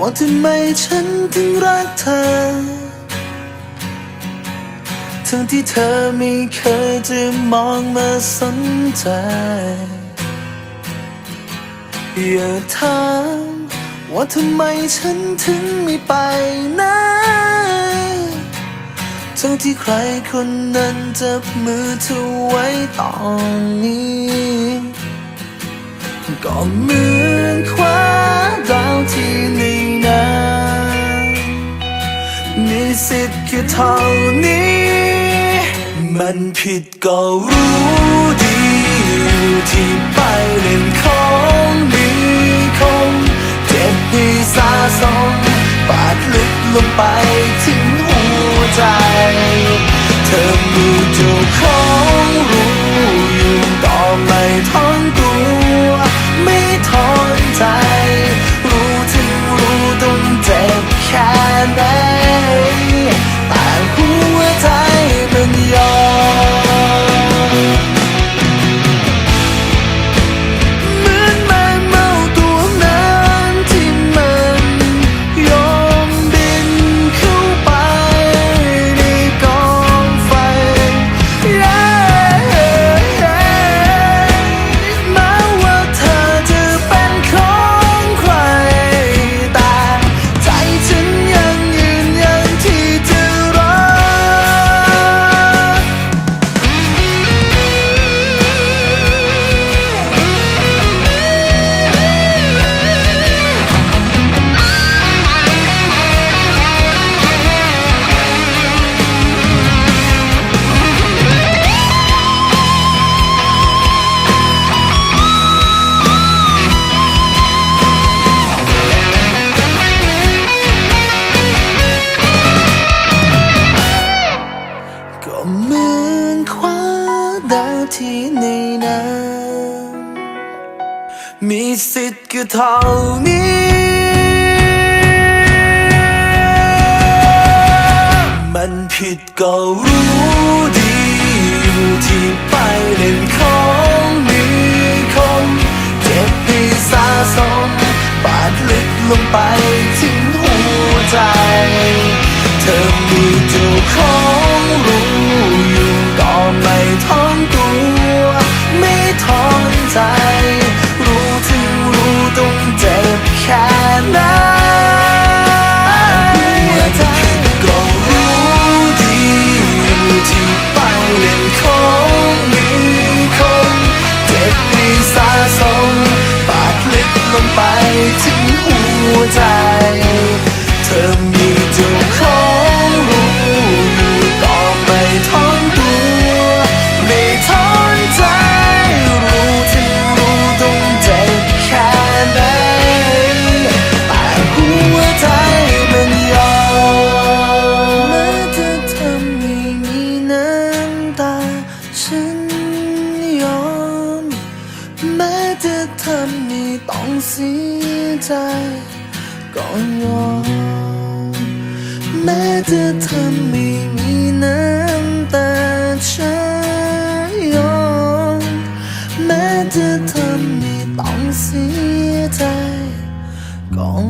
ว่าทำไมฉันถึงรักเธอ ทั้งที่เธอไม่เคยจะมองมาสนใจ อย่าถามว่าทำไมฉันถึงไม่ไปไหนทั้งที่ใครคนนั้นจับมือเธอไว้ตอนนี้ ก็เหมือ สิทธิ์แค่เท่านี้ มันผิดก็รู้ดีอยู่ที่ไปเล่นของมีคงเจ็บที่สะสมบาดลึกลงไป มีสิทธิ์ก็เท่านี้ มันผิดก็รู้ดีอยู่ที่ไปเล่นของมีคมเจ็บที่สะสมบาดลึกลงไป จะทำให้ต้องเสียใจก่อนยอมแม้จะทำไม่มีน้ำตาฉันยอมแม้จะทำให้ต้องเสียใจก่อน